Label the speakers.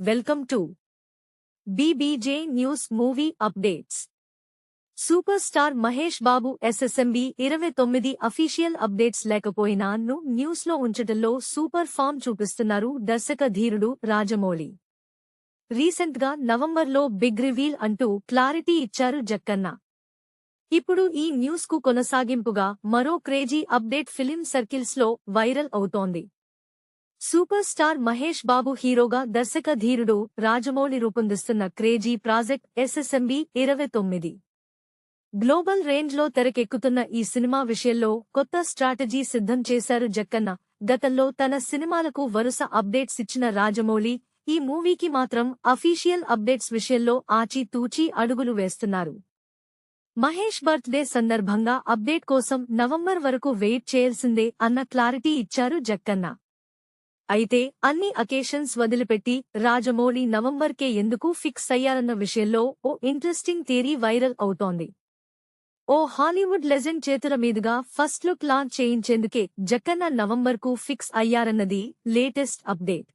Speaker 1: Welcome to BBJ news movie updates super star Mahesh Babu SSMB ఇరవై తొమ్మిది official updates లేకపోయినా ను news ఉంచటంలో super form చూపిస్తున్నారు దర్శక ధీరుడు రాజమౌళి. రీసెంట్గా నవంబర్లో బిగ్ రివీల్ అంటూ క్లారిటీ ఇచ్చారు జక్కన్న. ఇప్పుడు ఈ న్యూస్కు కొనసాగింపుగా మరో క్రేజీ అప్డేట్ ఫిలిం సర్కిల్స్లో వైరల్ అవుతోంది. సూపర్ స్టార్ మహేష్ బాబు హీరోగా దర్శక ధీరుడు రాజమౌళి రూపొందిస్తున్న క్రేజీ ప్రాజెక్ట్ ఎస్ఎస్ఎంబి ఇరవై తొమ్మిది. గ్లోబల్ రేంజ్లో తెరకెక్కుతున్న ఈ సినిమా విషయంలో కొత్త స్ట్రాటజీ సిద్ధం చేశారు జక్కన్న. గతంలో తన సినిమాలకు వరుస అప్డేట్స్ ఇచ్చిన రాజమౌళి ఈ మూవీకి మాత్రం అఫీషియల్ అప్డేట్స్ విషయంలో ఆచితూచి అడుగులు వేస్తున్నారు. మహేష్ బర్త్డే సందర్భంగా అప్డేట్ కోసం నవంబర్ వరకు వెయిట్ చేయాల్సిందే అన్న క్లారిటీ ఇచ్చారు జక్కన్న. అయితే అన్ని అకేషన్స్ వదిలిపెట్టి రాజమౌళి నవంబర్కే ఎందుకు ఫిక్స్ అయ్యారన్న విషయంలో ఓ ఇంట్రెస్టింగ్ థియరీ వైరల్ అవుతోంది. ఓ హాలీవుడ్ లెజెండ్ చేతుల మీదుగా ఫస్ట్ లుక్ లాంచ్ చేయించేందుకే జక్కన్న నవంబర్కు ఫిక్స్ అయ్యారన్నది లేటెస్ట్ అప్డేట్.